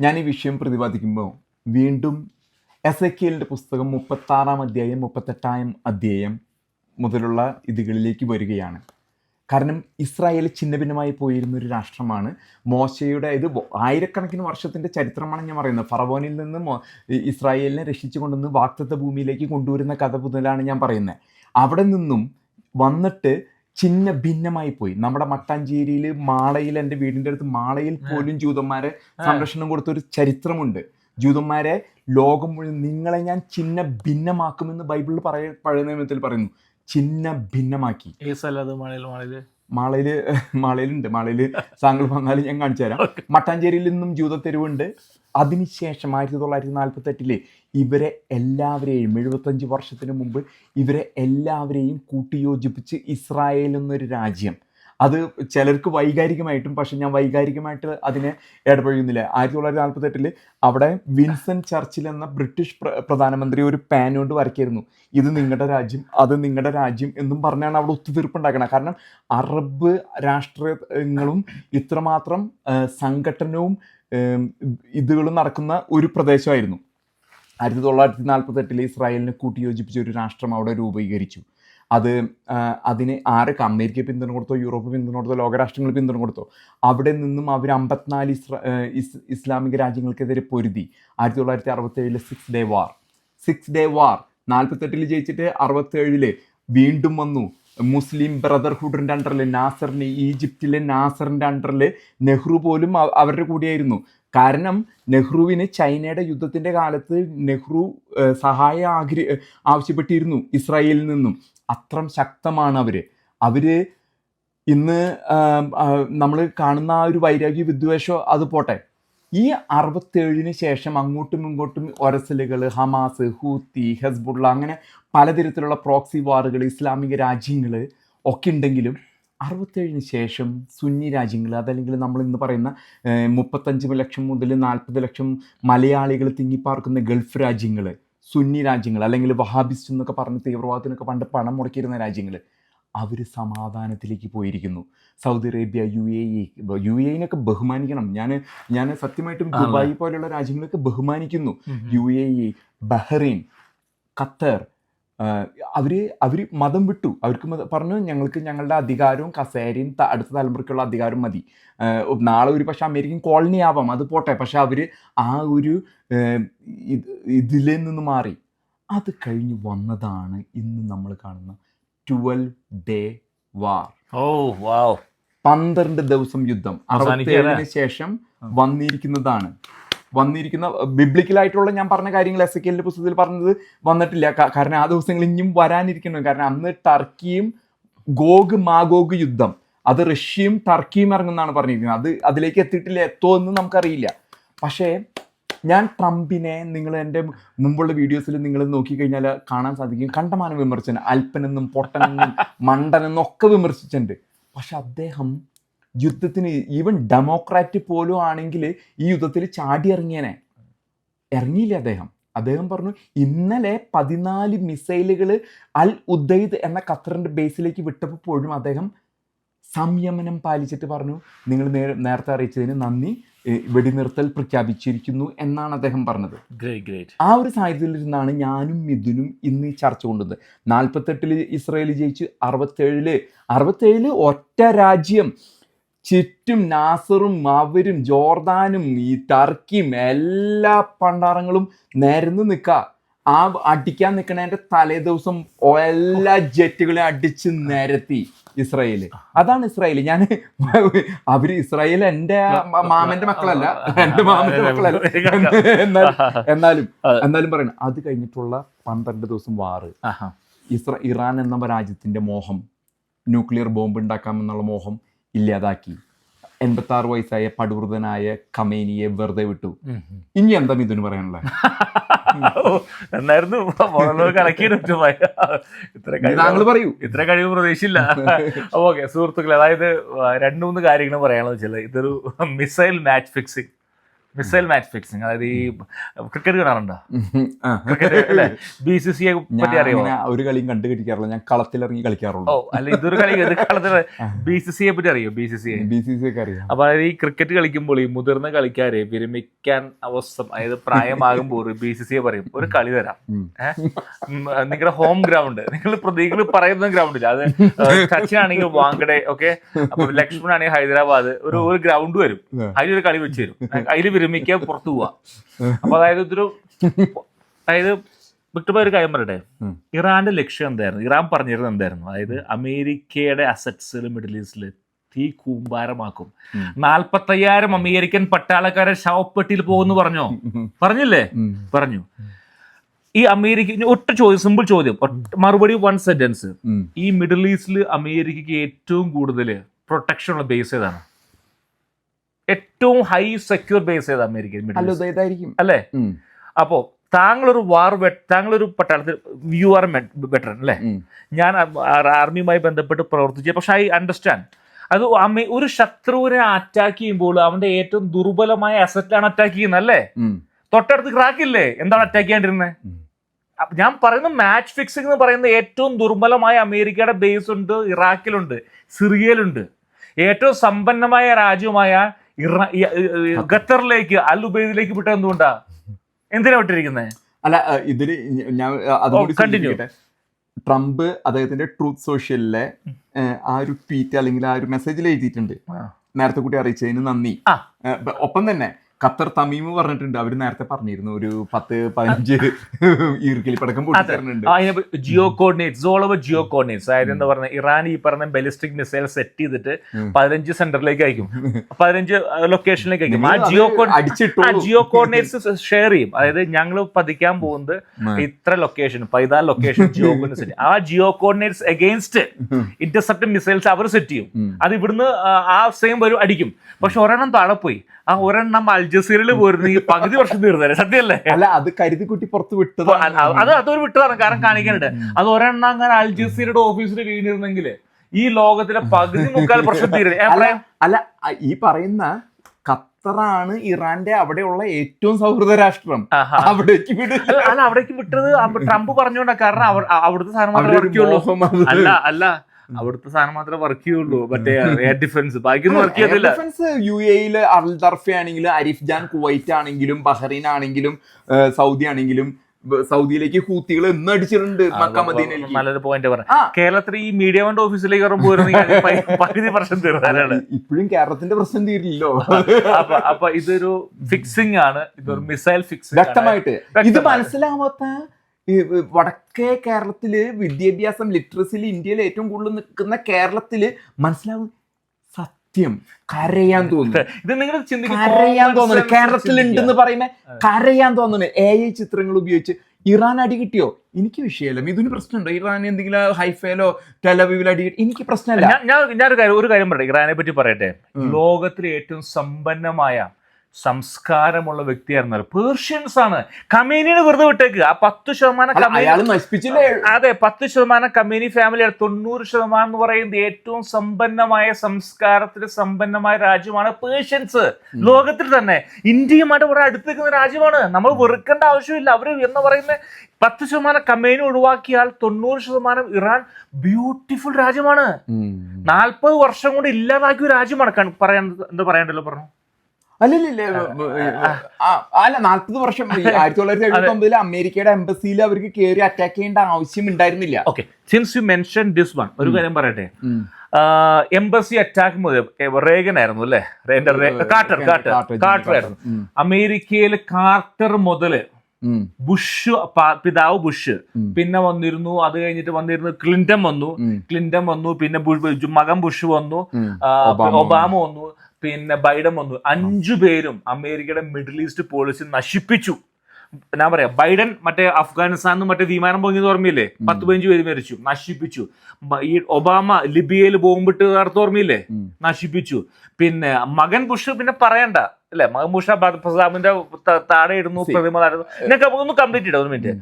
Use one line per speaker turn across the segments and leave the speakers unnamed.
ഞാൻ ഈ വിഷയം പ്രതിപാദിക്കുമ്പോൾ വീണ്ടും എസ് എ കെലിന്റെ പുസ്തകം മുപ്പത്താറാം അധ്യായം മുപ്പത്തെട്ടാം അധ്യായം മുതലുള്ള ഇതുകളിലേക്ക് വരികയാണ്. കാരണം ഇസ്രായേൽ ഛിന്നഭിന്നമായി പോയിരുന്ന ഒരു രാഷ്ട്രമാണ് മോശയുടെ ഇത് ആയിരക്കണക്കിന് വർഷത്തിന്റെ ചരിത്രമാണ് ഞാൻ പറയുന്നത്. ഫറവോനിൽ നിന്ന് ഇസ്രായേലിനെ രക്ഷിച്ചു കൊണ്ടുവന്ന് വാക്തത്വ ഭൂമിയിലേക്ക് കൊണ്ടുവരുന്ന കഥ മുതലാണ് ഞാൻ പറയുന്നത്. അവിടെ നിന്നും വന്നിട്ട് ചിന്ന ഭിന്നമായി പോയി. നമ്മുടെ മട്ടാഞ്ചേരിയിൽ മാളയിൽ എന്റെ വീടിന്റെ അടുത്ത് മാളയിൽ പോലും ജൂതന്മാരെ സംരക്ഷണം കൊടുത്ത ഒരു ചരിത്രമുണ്ട്. ജൂതന്മാരെ ലോകം മുഴുവൻ നിങ്ങളെ ഞാൻ ചിന്ന ഭിന്നമാക്കുമെന്ന് ബൈബിളിൽ പറയ പഴയ നിയമത്തിൽ പറയുന്നു. ചിന്ന ഭിന്നമാക്കി.
സ്ഥലം അത് മാളയിൽ മഴയിൽ
മാളയിൽ മാളയിലുണ്ട്. മാളയിൽ താങ്കൾ വന്നാൽ ഞാൻ കാണിച്ചു തരാം. മട്ടാഞ്ചേരിയിൽ നിന്നും ജൂതത്തെരുവുണ്ട്. അതിനുശേഷം ആയിരത്തി തൊള്ളായിരത്തി നാൽപ്പത്തി എട്ടിൽ ഇവരെ എല്ലാവരെയും എഴുപത്തഞ്ച് വർഷത്തിന് മുമ്പ് ഇവരെ എല്ലാവരെയും കൂട്ടിയോജിപ്പിച്ച് ഇസ്രായേൽ എന്നൊരു രാജ്യം. അത് ചിലർക്ക് വൈകാരികമായിട്ടും പക്ഷെ ഞാൻ വൈകാരികമായിട്ട് അതിനെ ഇടപഴകുന്നില്ല. ആയിരത്തി തൊള്ളായിരത്തി നാൽപ്പത്തി എട്ടിൽ അവിടെ വിൻസൻ ചർച്ചിൽ എന്ന ബ്രിട്ടീഷ് പ്രധാനമന്ത്രി ഒരു പാൻ കൊണ്ട് വരയ്ക്കായിരുന്നു. ഇത് നിങ്ങളുടെ രാജ്യം അത് നിങ്ങളുടെ രാജ്യം എന്നും പറഞ്ഞാണ് അവിടെ ഒത്തുതീർപ്പുണ്ടാക്കണം കാരണം അറബ് രാഷ്ട്രീയങ്ങളും ഇത്രമാത്രം സംഘടനവും ഇതുകളും നടക്കുന്ന ഒരു പ്രദേശമായിരുന്നു. ആയിരത്തി തൊള്ളായിരത്തി നാൽപ്പത്തെട്ടിൽ ഇസ്രായേലിനെ കൂട്ടിയോജിപ്പിച്ച ഒരു രാഷ്ട്രം അവിടെ രൂപീകരിച്ചു. അത് അതിനെ ആരൊക്കെ അമേരിക്ക പിന്തുണ കൊടുത്തോ യൂറോപ്പ് പിന്തുണ കൊടുത്തോ ലോകരാഷ്ട്രങ്ങൾ പിന്തുണ കൊടുത്തോ അവിടെ നിന്നും അവർ അമ്പത്തിനാല് ഇസ് ഇസ്ലാമിക രാജ്യങ്ങൾക്കെതിരെ പൊരുതി. ആയിരത്തി തൊള്ളായിരത്തി അറുപത്തി ഏഴിലെ six day war six day war നാൽപ്പത്തെട്ടിൽ ജയിച്ചിട്ട് അറുപത്തേഴിൽ വീണ്ടും വന്നു. മുസ്ലിം ബ്രദർഹുഡിന്റെ അണ്ടറിൽ നാസറിന് ഈജിപ്തിലെ നാസറിന്റെ അണ്ടറിൽ നെഹ്റു പോലും അവരുടെ കൂടെയായിരുന്നു. കാരണം നെഹ്റുവിന് ചൈനയുടെ യുദ്ധത്തിന്റെ കാലത്ത് നെഹ്റു സഹായ സഹായം ആഗ്ര ആവശ്യപ്പെട്ടിരുന്നു ഇസ്രായേലിൽ നിന്നും. അത്രം ശക്തമാണ് അവർ അവർ ഇന്ന് നമ്മൾ കാണുന്ന ആ ഒരു വൈരാഗ്യ വിദ്വേഷം അത് പോട്ടെ. ഈ അറുപത്തേഴിന് ശേഷം അങ്ങോട്ടും ഇങ്ങോട്ടും ഒരസലുകൾ ഹമാസ് ഹൂത്തി ഹെസ്ബുള്ള അങ്ങനെ പലതരത്തിലുള്ള പ്രോക്സി വാറുകൾ ഇസ്ലാമിക രാജ്യങ്ങൾ ഒക്കെ ഉണ്ടെങ്കിലും അറുപത്തേഴിന് ശേഷം സുന്നി രാജ്യങ്ങൾ അതല്ലെങ്കിൽ നമ്മൾ ഇന്ന് പറയുന്ന മുപ്പത്തഞ്ച് ലക്ഷം മുതൽ നാൽപ്പത് ലക്ഷം മലയാളികൾ തിങ്ങിപ്പാർക്കുന്ന ഗൾഫ് രാജ്യങ്ങൾ സുന്നി രാജ്യങ്ങൾ അല്ലെങ്കിൽ വഹാബിസ്റ്റ് എന്നൊക്കെ പറഞ്ഞ് തീവ്രവാദത്തിനൊക്കെ പണ്ട് പണം മുടക്കിയിരുന്ന രാജ്യങ്ങൾ അവർ സമാധാനത്തിലേക്ക് പോയിരിക്കുന്നു. Saudi Arabia U A E U A ഇനൊക്കെ ബഹുമാനിക്കണം. ഞാൻ ഞാൻ സത്യമായിട്ടും ദുബായി പോലെയുള്ള രാജ്യങ്ങളൊക്കെ ബഹുമാനിക്കുന്നു. U A E Bahrain Qatar അവർ അവർ മതം വിട്ടു. അവർക്ക് പറഞ്ഞു ഞങ്ങൾക്ക് ഞങ്ങളുടെ അധികാരവും കസേരയും അടുത്ത തലമുറയ്ക്കുള്ള അധികാരം മതി. നാളെ ഒരു പക്ഷെ അമേരിക്കൻ കോളനി ആവാം. അത് പോട്ടെ. പക്ഷെ അവർ ആ ഒരു ഇതിൽ നിന്ന് മാറി. അത് കഴിഞ്ഞ് വന്നതാണ് ഇന്ന് നമ്മൾ കാണുന്ന ട്വൽവ് ഡേ വാർ
ഓ വാവ്
പന്ത്രണ്ട് ദിവസം യുദ്ധം. അറുപത്തിയേഴിന് ശേഷം വന്നിരിക്കുന്നതാണ്. വന്നിരിക്കുന്ന ബിബ്ലിക്കലായിട്ടുള്ള ഞാൻ പറഞ്ഞ കാര്യങ്ങൾ എസ് കെലിന്റെ പുസ്തകത്തിൽ പറഞ്ഞത് വന്നിട്ടില്ല. കാരണം ആ ദിവസങ്ങൾ ഇനിയും വരാനിരിക്കുന്നു. കാരണം അന്ന് ടർക്കിയും ഗോഗ് മാഗോഗ് യുദ്ധം. അത് റഷ്യയും ടർക്കിയും ഇറങ്ങുന്നതാണ് പറഞ്ഞിരിക്കുന്നത്. അത് അതിലേക്ക് എത്തിയിട്ടില്ല. എത്തോ എന്ന് നമുക്കറിയില്ല. പക്ഷേ ഞാൻ ട്രംപിനെ നിങ്ങൾ എന്റെ മുമ്പുള്ള വീഡിയോസിൽ നിങ്ങൾ നോക്കിക്കഴിഞ്ഞാൽ കാണാൻ സാധിക്കും. കണ്ടമാന വിമർശനം. അല്പനെന്നും പൊട്ടനെന്നും മണ്ടനെന്നും ഒക്കെ വിമർശിച്ചിട്ടുണ്ട്. പക്ഷെ അദ്ദേഹം യുദ്ധത്തിന് ഈവൻ ഡെമോക്രാറ്റ് പോലും ആണെങ്കിൽ ഈ യുദ്ധത്തിൽ ചാടി ഇറങ്ങിയനെ. ഇറങ്ങിയില്ല അദ്ദേഹം. അദ്ദേഹം പറഞ്ഞു ഇന്നലെ പതിനാല് മിസൈലുകൾ അൽ ഉദയ്ദ് എന്ന ഖത്തറിന്റെ ബേസിലേക്ക് വിട്ടപ്പോഴും അദ്ദേഹം സംയമനം പാലിച്ചിട്ട് പറഞ്ഞു. നിങ്ങൾ നേരത്തെ അറിയിച്ചതിന് നന്ദി. വെടിനിർത്തൽ പ്രഖ്യാപിച്ചിരിക്കുന്നു എന്നാണ് അദ്ദേഹം പറഞ്ഞത്.
ഗ്രേറ്റ് ഗ്രേറ്റ്
ആ ഒരു സാഹചര്യത്തിലിരുന്നാണ് ഞാനും മിഥുനും ഇന്ന് ചർച്ച കൊണ്ടുവന്നത്. നാൽപ്പത്തെട്ടിൽ ഇസ്രയേൽ ജയിച്ച് അറുപത്തേഴിൽ അറുപത്തേഴിൽ ഒറ്റ രാജ്യം. ചുറ്റും നാസറും അവരും ജോർദാനും ഈ ടർക്കിയും എല്ലാ പണ്ടാറങ്ങളും നിരന്ന് നിൽക്കുക ആ അടിക്കാൻ നിൽക്കണതിന്റെ തലേ ദിവസം എല്ലാ ജെറ്റുകളെ അടിച്ച് നിരത്തി. ഇസ്രായേൽ അതാണ് ഇസ്രായേൽ ഞാൻ അവർ ഇസ്രായേൽ എന്റെ മാമന്റെ മക്കളല്ല എന്റെ മാമന്റെ മക്കളല്ല എന്നാലും എന്നാലും പറയണം അത് കഴിഞ്ഞിട്ടുള്ള പന്ത്രണ്ട് ദിവസം വാറ്. ഇസ്ര ഇറാൻ എന്ന രാജ്യത്തിന്റെ മോഹം ന്യൂക്ലിയർ ബോംബ് ഉണ്ടാക്കാമെന്നുള്ള മോഹം ഇല്ലാതാക്കി എൺപത്തി ആറ് വയസ്സായ പടുവൃതനായ കമേനിയെ വെറുതെ വിട്ടു. ഇനി എന്താ ഇതിന്
പറയാനുള്ള? എന്നായിരുന്നു മോഡലർ ഇത്ര കഴിവ്
താങ്കൾ പറയൂ.
ഇത്ര കഴിവ് പ്രതീക്ഷയില്ല ഓക്കെ സുഹൃത്തുക്കളെ അതായത് രണ്ട് മൂന്ന് കാര്യങ്ങൾ പറയാനുള്ള വെച്ചാൽ ഇതൊരു missile match fixing missile match fixing. അതായത് ഈ ക്രിക്കറ്റ് കാണാറുണ്ടോ? ബി സി സി
ഞാൻ
പറ്റി അറിയോ
ഒരു കളിയും കണ്ടു കിട്ടിക്കാറില്ല ഞാൻ കളത്തിലിറങ്ങി
ഓ
കളിക്കാറുള്ളൂ
അല്ല ഇതൊരു കളി ഇത് കളത്തിൽ ബി സി സിയെ പറ്റി അറിയോ? B C C
B C C ഒക്കെ അറിയാം.
അപ്പൊ അതായത് ഈ ക്രിക്കറ്റ് കളിക്കുമ്പോൾ ഈ മുതിർന്ന കളിക്കാരെ വിരമിക്കാൻ അവസ്ഥ അതായത് പ്രായമാകുമ്പോൾ ബി സി സിയെ പറയും ഒരു കളി തരാം. നിങ്ങളുടെ ഹോം ഗ്രൗണ്ട്. നിങ്ങൾ നിങ്ങൾ പറയുന്ന ഗ്രൗണ്ടില്ല. അത് സച്ചിനാണെങ്കിൽ വാങ്കഡെ ഓക്കെ? അപ്പൊ ലക്ഷ്മൺ ആണെങ്കിൽ ഹൈദരാബാദ് ഒരു ഒരു ഗ്രൗണ്ട് വരും. അതിലൊരു കളി വെച്ച് തരും. അതിൽ വിരമിക്കാൻ പുറത്തു പോവാ. അപ്പൊ അതായത് ഇതൊരു അതായത് വ്യക്തമായ ഒരു കാര്യം പറയട്ടെ. ഇറാന്റെ ലക്ഷ്യം എന്തായിരുന്നു? ഇറാൻ പറഞ്ഞിരുന്നത് എന്തായിരുന്നു? അതായത് അമേരിക്കയുടെ അസറ്റ്സ് മിഡിൽ ഈസ്റ്റിൽ തീ കൂമ്പാരമാക്കും. നാൽപ്പത്തയ്യായിരം അമേരിക്കൻ പട്ടാളക്കാരെ ശവപ്പെട്ടിയിൽ പോകുന്നു പറഞ്ഞോ? പറഞ്ഞില്ലേ. പറഞ്ഞു. ഈ അമേരിക്ക ഒറ്റ ചോദ്യം സിമ്പിൾ ചോദ്യം. മറുപടി വൺ സെന്റൻസ് ഈ മിഡിൽ ഈസ്റ്റിൽ അമേരിക്കക്ക് ഏറ്റവും കൂടുതൽ പ്രൊട്ടക്ഷൻ ഉള്ള ബേസ് ഏതാണ്? ഏറ്റവും ഹൈ സെക്യൂർ ബേസ് ചെയ്ത അമേരിക്കൻ മിഡിൽ
അല്ല.
അപ്പോ താങ്കളൊരു വാർ താങ്കളൊരു പട്ടാളത്തിൽ യു ആർ ബെറ്റർ അല്ലേ? ഞാൻ ആർമിയുമായി ബന്ധപ്പെട്ട് പ്രവർത്തിച്ചു. പക്ഷെ ഐ അണ്ടർസ്റ്റാൻഡ് അത് ഒരു ശത്രുവിനെ അറ്റാക്ക് ചെയ്യുമ്പോൾ അവന്റെ ഏറ്റവും ദുർബലമായ അസറ്റാണ് അറ്റാക്ക് ചെയ്യുന്നത് അല്ലേ? തൊട്ടടുത്ത് ക്രാക്കില്ലേ എന്താണ് അറ്റാക്ക് ചെയ്യാണ്ടിരുന്നത്. ഞാൻ പറയുന്ന മാച്ച് ഫിക്സിംഗ് എന്ന് പറയുന്ന ഏറ്റവും ദുർബലമായ അമേരിക്കയുടെ ബേസ് ഉണ്ട് ഇറാഖിലുണ്ട് സിറിയയിലുണ്ട് ഏറ്റവും സമ്പന്നമായ രാജ്യമായ ഖത്തറിലേക്ക് അൽ ഉബൈദിലേക്ക് വിട്ടത് എന്തുകൊണ്ടാ? എന്തിനാ വിട്ടിരിക്കുന്നത്
അല്ല ഇതിൽ ഞാൻ കണ്ടിന്യൂ. ട്രംപ് അദ്ദേഹത്തിന്റെ ട്രൂത്ത് സോഷ്യലിലെ ആ ഒരു ട്വീറ്റ് അല്ലെങ്കിൽ ആ ഒരു മെസ്സേജിൽ എഴുതിയിട്ടുണ്ട്. നേരത്തെ കൂട്ടി അറിയിച്ചതിന് നന്ദി. ഒപ്പം തന്നെ ഖത്തർ തമീമ് പറഞ്ഞിട്ടുണ്ട്. അവർ നേരത്തെ പറഞ്ഞിരുന്നു ഒരു പത്ത് പതിനഞ്ച് ഈർക്കിലി പടക്കം പൊട്ടിച്ചിട്ടുണ്ട്
geo coordinates all over geo coordinates അതായത് എന്താ പറയുക ഇറാൻ ഈ പറഞ്ഞ ബലിസ്റ്റിക് മിസൈൽ സെറ്റ് ചെയ്തിട്ട്. പതിനഞ്ച് സെന്ററിലേക്ക് അയക്കും. പതിനഞ്ച് ലൊക്കേഷനിലേക്ക് അയക്കും. ആ ജിയോ കോഡ് ആ ജിയോ കോർഡിനേറ്റ്സ് ഷെയർ ചെയ്യും. അതായത് ഞങ്ങൾ പതിക്കാൻ പോകുന്നത് ഇത്ര ലൊക്കേഷൻ പൈതാൽ ലൊക്കേഷൻ ജിയോ കോർഡിനേറ്റ്സ് ആ geo coordinates against intercept missiles അവർ സെറ്റ് ചെയ്യും. അത് ഇവിടുന്ന് ആ, സെയിം വരും അടിക്കും. പക്ഷെ ഒരെണ്ണം താഴെ പോയി. ആ ഒരെണ്ണം അൽജസീറിൽ ഈ പകുതി വർഷം തീർന്നല്ലേ സത്യമല്ലേ?
അല്ല അത് കരുതി കുട്ടി പുറത്ത് വിട്ടത്.
അത് അത് അതൊരു വിട്ടതാണ്. കാരണം കാണിക്കാനുണ്ട്. അത് ഒരെണ്ണം അങ്ങനെ അൽജസീറയുടെ ഓഫീസിൽ വീണിരുന്നെങ്കിൽ ഈ ലോകത്തിലെ പകുതി മുക്കാൽ പ്രശ്നം തീരുന്നത്
അല്ല ഈ പറയുന്ന ഖത്തറാണ് ഇറാന്റെ അവിടെയുള്ള ഏറ്റവും സൗഹൃദ രാഷ്ട്രം. അവിടേക്ക്
അല്ല അവിടേക്ക് വിട്ടത് ട്രംപ് പറഞ്ഞോണ്ടാ കാരണം അവിടുത്തെ സാധനം അല്ല അല്ല. അവിടുത്തെ സാധനം മാത്രമേ വർക്ക് ചെയ്യുള്ളൂ. മറ്റേ എയർ ഡിഫൻസ് ബാക്കിയൊന്നും വർക്ക് ചെയ്യത്തില്ല.
ഡിഫൻസ് യു എയിൽ അൽ ദർഫ ആണെങ്കിലും അരിഫ് ജാൻ കുവൈറ്റ് ആണെങ്കിലും ബഹ്റൈൻ ആണെങ്കിലും സൗദി ആണെങ്കിലും സൗദിയിലേക്ക് ഹൂത്തികൾ എന്ന് അടിച്ചിട്ടുണ്ട് മക്ക മദീനയിലേക്ക്.
നല്ലൊരു പോയിന്റ് പറഞ്ഞു കേരളത്തിൽ ഈ മീഡിയ വണ്ട് ഓഫീസിലേക്ക് കയറുമ്പോൾ പോയിരുന്നെങ്കിൽ പ- പകുതി പ്രശ്നം തീർന്നാലാണ്
ഇപ്പോഴും കേരളത്തിന്റെ പ്രശ്നം തീരില്ലല്ലോ.
അപ്പൊ അപ്പൊ ഇതൊരു ഫിക്സിംഗ് ആണ്. ഇതൊരു മിസൈൽ ഫിക്സിംഗ്
വ്യക്തമായിട്ട്. ഇത്. മനസ്സിലാവാത്ത വടക്കേ കേരളത്തിൽ വിദ്യാഭ്യാസം ലിറ്ററസിയിൽ ഇന്ത്യയിൽ ഏറ്റവും കൂടുതൽ നിൽക്കുന്ന കേരളത്തിൽ മനസ്സിലാവും സത്യം. കരയാൻ തോന്നുന്നു.
ഇത് നിങ്ങൾ
കരയാൻ തോന്നുന്നു കേരളത്തിൽ ഉണ്ടെന്ന് പറയുമ്പോ കരയാൻ തോന്നുന്നു. എ ഐ ചിത്രങ്ങൾ ഉപയോഗിച്ച് ഇറാൻ അടി കിട്ടിയോ? എനിക്ക് വിഷയമല്ല. ഇതിന് പ്രശ്നമുണ്ടോ? ഇറാൻ എന്തെങ്കിലും ഹൈഫേലോ ടെലവീവിലോ അടി കിട്ടി? എനിക്ക് പ്രശ്നമല്ല.
ഞാൻ ഞാൻ ഒരു കാര്യം ഒരു കാര്യം പറയട്ടെ. ഇറാനെ പറ്റി പറയട്ടെ. ലോകത്തിലെ ഏറ്റവും സമ്പന്നമായ സംസ്കാരമുള്ള വ്യക്തിയായിരുന്നത് പേർഷ്യൻസ് ആണ്. കമേനിനെ വെറുതെ വിട്ടേക്ക്. ആ പത്ത് ശതമാനം കമേനി അതെ പത്ത് ശതമാനം കമ്പനി ഫാമിലിയാണ് തൊണ്ണൂറ് ശതമാനം എന്ന് പറയുന്നത് ഏറ്റവും സമ്പന്നമായ സംസ്കാരത്തിന് സമ്പന്നമായ രാജ്യമാണ് പേർഷ്യൻസ് ലോകത്തിൽ തന്നെ. ഇന്ത്യയുമായിട്ട് കുറെ അടുത്ത് നിൽക്കുന്ന രാജ്യമാണ്. നമ്മൾ വെറുക്കേണ്ട ആവശ്യമില്ല. അവർ എന്ന് പറയുന്ന പത്ത് ശതമാനം കമ്പനി ഒഴിവാക്കിയാൽ തൊണ്ണൂറ് ശതമാനം ഇറാൻ ബ്യൂട്ടിഫുൾ രാജ്യമാണ്. നാൽപ്പത് വർഷം കൊണ്ട് ഇല്ലാതാക്കിയ ഒരു രാജ്യമാണ്. പറയാൻ എന്താ പറയണ്ടല്ലോ പറഞ്ഞു?
അല്ലല്ല അല്ല നാൽപ്പത് വർഷം ആയിരത്തി തൊള്ളായിരത്തി എഴുപത്തി ഒമ്പതിൽ അമേരിക്കയുടെ എംബസിയിൽ അവർക്ക് കയറി അറ്റാക്ക് ചെയ്യേണ്ട ആവശ്യം ഉണ്ടായിരുന്നില്ല
okay since you mention this one ഒരു കാര്യം പറയട്ടെ? എംബസി അറ്റാക്ക് മുതൽ റേഗൻ ആയിരുന്നു അല്ലേ? കാർട്ടർ കാർട്ടർ
കാർട്ടർ,
ആയിരുന്നു. അമേരിക്കയിൽ കാർട്ടർ
മുതൽ
ബുഷ് പിതാവ് ബുഷ് പിന്നെ വന്നിരുന്നു അത് കഴിഞ്ഞിട്ട് വന്നിരുന്നു ക്ലിന്റൺ വന്നു. ക്ലിന്റൺ വന്നു പിന്നെ മകൻ ബുഷ് വന്നു.
ഒബാമ
വന്നു. പിന്നെ ബൈഡൻ വന്നു. അഞ്ചു പേരും അമേരിക്കയുടെ മിഡിൽ ഈസ്റ്റ് പോളിസി നശിപ്പിച്ചു. ഞാൻ പറയാ ബൈഡൻ മറ്റേ അഫ്ഗാനിസ്ഥാനിൽ മറ്റേ വിമാനം പൊങ്ങിയത് ഓർമ്മയില്ലേ? പത്ത് പതിനഞ്ച് പേര് മരിച്ചു. നശിപ്പിച്ചു. ഈ ഒബാമ ലിബിയയിൽ ബോംബിട്ട് കാർത്ത് ഓർമ്മയില്ലേ? നശിപ്പിച്ചു. പിന്നെ മകൻ ബുഷ് പിന്നെ പറയണ്ട. അല്ലെ? മകൻ ബുഷ് പ്രസാദിന്റെ താഴെ ഇടുന്നു. പ്രതിമ താഴെ. ഇതൊക്കെ ഒന്ന് കംപ്ലീറ്റ് ഇടാം ഒരു മിനിറ്റ്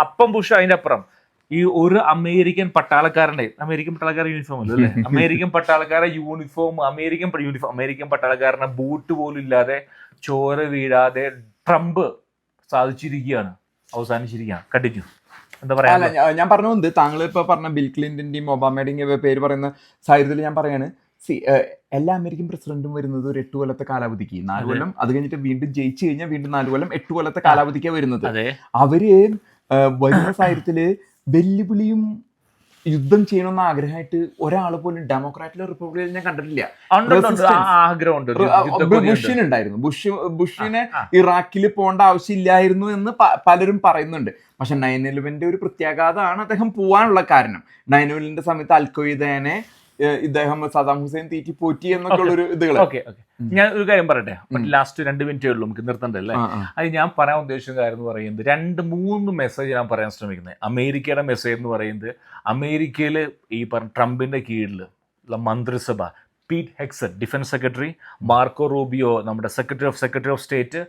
അപ്പം ബുഷ് അതിന്റെ അപ്പുറം. ഈ ഒരു അമേരിക്കൻ പട്ടാളക്കാരന്റെ അമേരിക്കൻ പട്ടാളക്കാരുടെ യൂണിഫോം അല്ലേ? അല്ലേ? അമേരിക്കൻ പട്ടാളക്കാരുടെ യൂണിഫോം അമേരിക്കൻ യൂണിഫോം അമേരിക്കൻ പട്ടാളക്കാരന്റെ ബൂട്ട് പോലും ഇല്ലാതെ ചോര വീഴാതെ ട്രംപ് സാധിച്ചിരിക്കുകയാണ്. അവസാനിച്ചിരിക്കുകയാണ്. കണ്ടിന്യൂ എന്താ പറയാ?
ഞാൻ പറഞ്ഞു വന്നത് താങ്കൾ ഇപ്പൊ പറഞ്ഞ ബിൽ ക്ലിന്റന്റെയും ഒബാമയുടെയും പേര് പറയുന്ന സാഹചര്യത്തിൽ ഞാൻ പറയാണ് സി എല്ലാ അമേരിക്കൻ പ്രസിഡന്റും വരുന്നത് ഒരു എട്ട് കൊല്ലത്തെ കാലാവധിക്ക്. നാല്
അതെ.
കൊല്ലം അത് കഴിഞ്ഞിട്ട് വീണ്ടും ജയിച്ചു കഴിഞ്ഞാൽ വീണ്ടും നാല് കൊല്ലം എട്ട് കൊല്ലത്തെ കാലാവധിക്കാണ് വരുന്നത്. അവർ വരുന്ന സാഹചര്യത്തിൽ വെല്ലുവിളിയും യുദ്ധം ചെയ്യണമെന്ന ആഗ്രഹമായിട്ട് ഒരാൾ പോലും ഡെമോക്രാറ്റിലോ റിപ്പബ്ലിക്കിലോ ഞാൻ കണ്ടിട്ടില്ല. ബുഷിനുണ്ടായിരുന്നു ബുഷ് ബുഷിനെ. ഇറാഖിൽ പോകേണ്ട ആവശ്യമില്ലായിരുന്നു എന്ന് പലരും പറയുന്നുണ്ട്. പക്ഷെ നയൻ ഇലവന്റെ ഒരു പ്രത്യാഘാതമാണ് അദ്ദേഹം പോവാനുള്ള കാരണം. നയൻ ഇലവന്റെ സമയത്ത് അൽഖ്വയ്ദേനെ ഏഹ്, ഇദ്ദേഹം സദാം ഹുസൈൻ തീറ്റി പോറ്റി എന്നൊക്കെ ഉള്ള ഒരു ഇതുകൾ
ഓക്കെ ഓക്കെ. ഞാൻ ഒരു കാര്യം പറയട്ടെ? ലാസ്റ്റ് രണ്ട് മിനിറ്റേ ഉള്ളൂ നമുക്ക് നിർത്തണ്ടല്ലേ അത് ഞാൻ പറയാൻ ഉദ്ദേശിച്ച കാര്യം എന്ന് പറയുന്നത് രണ്ട് മൂന്ന് മെസ്സേജ് ഞാൻ പറയാൻ ശ്രമിക്കുന്നത് അമേരിക്കയുടെ മെസ്സേജ് എന്ന് പറയുന്നത് അമേരിക്കയിൽ ഈ പറഞ്ഞ ട്രംപിന്റെ കീഴിൽ ഉള്ള മന്ത്രിസഭ Pete Hegseth defence secretary Marco Rubio നമ്മുടെ secretary of secretary of state.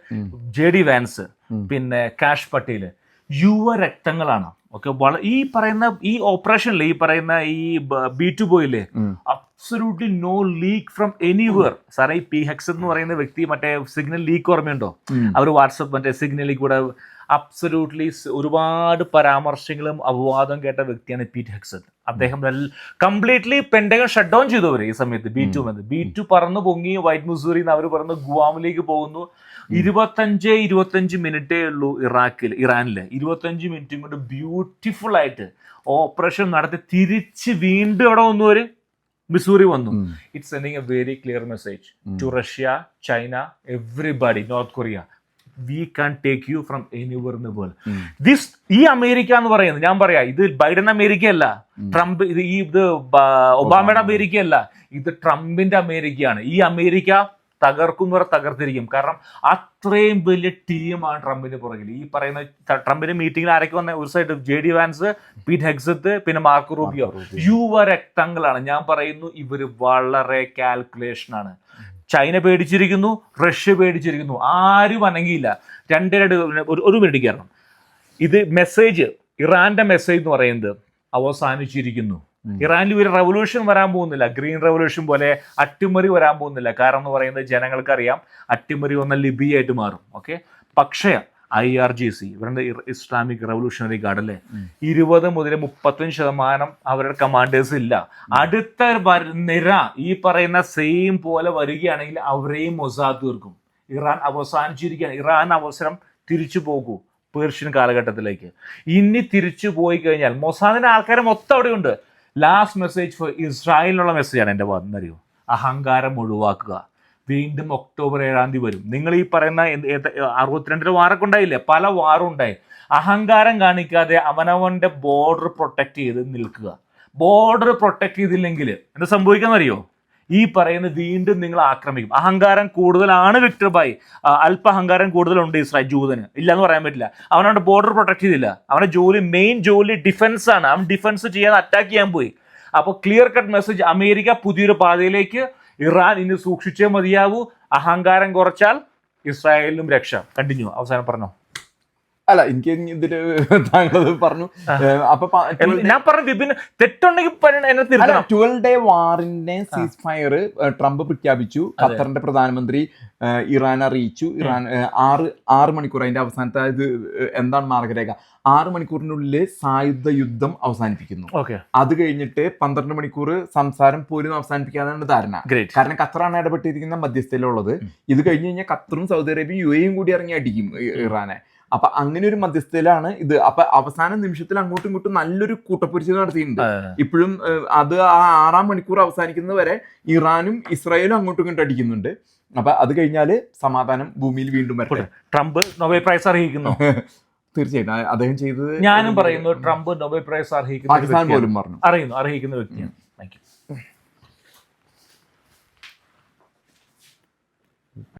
J D Vance പിന്നെ കാഷ് പട്ടേൽ യുവ രക്തങ്ങളാണ് ഓക്കെ ഈ പറയുന്ന ഈ ഓപ്പറേഷനിൽ ഈ പറയുന്ന ഈ B two boil absolutely no leak from anywhere സാറേ ഈ പി ഹെക്സ് എന്ന് പറയുന്ന വ്യക്തി മറ്റേ സിഗ്നൽ ലീക്ക് ഓർമ്മയുണ്ടോ? അവർ വാട്സപ്പ് മറ്റേ സിഗ്നലിൽ കൂടെ അബ്സല്യൂട്ട്ലി ഒരുപാട് പരാമർശങ്ങളും അപവാദം കേട്ട വ്യക്തിയാണ് പീറ്റ് ഹെക്സൺ അദ്ദേഹം കംപ്ലീറ്റ്ലി പെൻഡഗൺ ഷട്ട് ഡൗൺ ചെയ്തു അവർ ഈ സമയത്ത് ബി ടു എന്ന് ബി ടു പറന്ന് പൊങ്ങി വൈറ്റ് മുസൂറി അവർ പറന്ന് ഗുവാമിലേക്ക് പോകുന്നു. ഇരുപത്തഞ്ച് ഇരുപത്തഞ്ച് മിനിറ്റേ ഉള്ളൂ ഇറാഖിൽ ഇറാനിൽ ഇരുപത്തഞ്ച് മിനിറ്റും കൊണ്ട് ബ്യൂട്ടിഫുൾ ആയിട്ട് ഓപ്പറേഷൻ നടത്തി തിരിച്ച് വീണ്ടും അവിടെ വന്നു ഒരു മിസൂറി വന്നു. It's sending a very clear message to Russia China everybody North Korea we can take you from anywhere in the world this ഈ അമേരിക്ക എന്ന് പറയുന്നത് ഞാൻ പറയാ ഇത് ബൈഡൻ അമേരിക്ക അല്ല ട്രംപ് ഇത് ഈ ഇത് ഒബാമയുടെ അമേരിക്ക. അല്ല ഇത് ട്രംപിന്റെ അമേരിക്കയാണ്. ഈ അമേരിക്ക തകർക്കും വരെ തകർത്തിരിക്കും. കാരണം അത്രയും വലിയ ടീമാണ് ട്രംപിന് പുറകിൽ. ഈ പറയുന്ന ട്രംപിന്റെ മീറ്റിംഗിൽ ആരൊക്കെ വന്ന? ഒരു side J D Vance Pete Hegseth പിന്നെ മാർക്ക് റൂബിയോ യുവ രക്തങ്ങളാണ്. ഞാൻ പറയുന്നു ഇവർ വളരെ കാൽക്കുലേഷൻ ആണ്. ചൈന പേടിച്ചിരിക്കുന്നു റഷ്യ പേടിച്ചിരിക്കുന്നു. ആരും അനങ്ങിയില്ല. രണ്ടേ രണ്ട് ഒരു ഒരു മിനിറ്റ് കയറണം ഇത് മെസ്സേജ് ഇറാന്റെ മെസ്സേജ് എന്ന് പറയുന്നത് അവസാനിച്ചിരിക്കുന്നു. ഇറാനിൽ ഒരു റവല്യൂഷൻ വരാൻ പോകുന്നില്ല. ഗ്രീൻ റവല്യൂഷൻ പോലെ അട്ടിമറി വരാൻ പോകുന്നില്ല. കാരണം എന്ന് പറയുന്നത് ജനങ്ങൾക്കറിയാം അട്ടിമറി വന്ന ലിബിയായിട്ട് മാറും. ഓക്കെ പക്ഷേ ഐ ആർ ജി സി ഇവരുടെ ഇസ്ലാമിക് റവല്യൂഷണറി ഗാർഡ് അല്ലേ? ഇരുപത് മുതൽ മുപ്പത്തഞ്ച് ശതമാനം അവരുടെ കമാൻഡേഴ്സ് ഇല്ല. അടുത്ത നിര ഈ പറയുന്ന സെയിം പോലെ വരികയാണെങ്കിൽ അവരെയും മൊസാദ് തീർക്കും. ഇറാൻ അവസാനിച്ചിരിക്കുകയാണ്. ഇറാൻ അവസരം തിരിച്ചു പോകൂ പേർഷ്യൻ കാലഘട്ടത്തിലേക്ക്. ഇനി തിരിച്ചു പോയി കഴിഞ്ഞാൽ മൊസാദിന്റെ ആൾക്കാരെ മൊത്തം അവിടെയുണ്ട്. ലാസ്റ്റ് മെസ്സേജ് ഫോർ ഇസ്രായേലിനുള്ള മെസ്സേജാണ് എന്റെ വന്നറിയോ അഹങ്കാരം ഒഴിവാക്കുക. വീണ്ടും ഒക്ടോബർ ഏഴാം തീയതി വരും. നിങ്ങൾ ഈ പറയുന്ന അറുപത്തിരണ്ടിൽ വാറൊക്കെ ഉണ്ടായില്ലേ പല വാറും ഉണ്ടായി അഹങ്കാരം കാണിക്കാതെ അവനവന്റെ ബോർഡർ പ്രൊട്ടക്ട് ചെയ്ത് നിൽക്കുക. ബോർഡർ പ്രൊട്ടക്ട് ചെയ്തില്ലെങ്കിൽ എന്താ സംഭവിക്കാന്നറിയോ? ഈ പറയുന്ന വീണ്ടും നിങ്ങൾ ആക്രമിക്കും. അഹങ്കാരം കൂടുതലാണ് വിക്ടർ ആ, അല്പ അഹങ്കാരം കൂടുതലുണ്ട് ഇസ്രായേൽ ജൂതന്. ഇല്ല എന്ന് പറയാൻ പറ്റില്ല. അവനവന്റെ ബോർഡർ പ്രൊട്ടക്ട് ചെയ്തില്ല. അവന്റെ ജോലി മെയിൻ ജോലി ഡിഫൻസ് ആണ്. അവൻ ഡിഫൻസ് ചെയ്യാൻ അറ്റാക്ക് ചെയ്യാൻ പോയി. അപ്പോൾ ക്ലിയർ കട്ട് മെസ്സേജ് അമേരിക്ക പുതിയൊരു പാതയിലേക്ക് ഇറാൻ ഇനി സൂക്ഷിച്ചേ മതിയാവൂ. അഹങ്കാരം കുറച്ചാൽ ഇസ്രായേലിനും രക്ഷ. കണ്ടിന്യൂ. അവസാനം പറഞ്ഞോ.
അല്ല എനിക്ക് ഇതിൽ താങ്കളത് പറഞ്ഞു. അപ്പൊ
ഞാൻ പറഞ്ഞ വിപിൻ തെറ്റുണ്ടെങ്കിൽ
ട്വൽവ് ഡേ വാറിന്റെ സീസ് ഫയർ ട്രംപ് പ്രഖ്യാപിച്ചു. ഖത്തറിന്റെ പ്രധാനമന്ത്രി ഇറാൻ അറിയിച്ചു. ഇറാൻ ആറ് ആറ് മണിക്കൂർ അതിന്റെ അവസാനത്തെ ഇത് എന്താണ് മാർഗരേഖ? ആറ് മണിക്കൂറിനുള്ളിൽ സായുധ യുദ്ധം അവസാനിപ്പിക്കുന്നു. അത് കഴിഞ്ഞിട്ട് പന്ത്രണ്ട് മണിക്കൂർ സംസാരം പോലും അവസാനിപ്പിക്കാനാണ് ധാരണ. കാരണം ഖത്തറാണ് ഇടപെട്ടിരിക്കുന്ന മധ്യസ്ഥയിലുള്ളത്. ഇത് കഴിഞ്ഞ് കഴിഞ്ഞാൽ ഖത്തറും സൗദി അറേബ്യയും യു എയും കൂടി ഇറങ്ങി അടിക്കും ഇറാനെ. അപ്പൊ അങ്ങനെ ഒരു മധ്യസ്ഥയിലാണ് ഇത്. അപ്പൊ അവസാന നിമിഷത്തിൽ അങ്ങോട്ടും ഇങ്ങോട്ടും നല്ലൊരു കൂട്ടപ്പൊരിച്ചിൽ നടത്തിയിട്ടുണ്ട്. ഇപ്പോഴും അത് ആ ആറാം മണിക്കൂർ അവസാനിക്കുന്നത് വരെ ഇറാനും ഇസ്രായേലും അങ്ങോട്ടും ഇങ്ങോട്ടും അടിക്കുന്നുണ്ട്. അപ്പൊ അത് കഴിഞ്ഞാൽ സമാധാനം ഭൂമിയിൽ വീണ്ടും വരട്ടെ.
ട്രംപ് നൊബേൽ പ്രൈസ് അർഹിക്കുന്നു.
തീർച്ചയായിട്ടും. അദ്ദേഹം ചെയ്തത്
ഞാനും പറയുന്നു ട്രംപ് നൊബേൽ പ്രൈസ് അർഹിക്കുന്നു
പാകിസ്ഥാൻ പോലും പറഞ്ഞു.
അറിയുന്നു അർഹിക്കുന്ന വ്യക്തിയാണ്.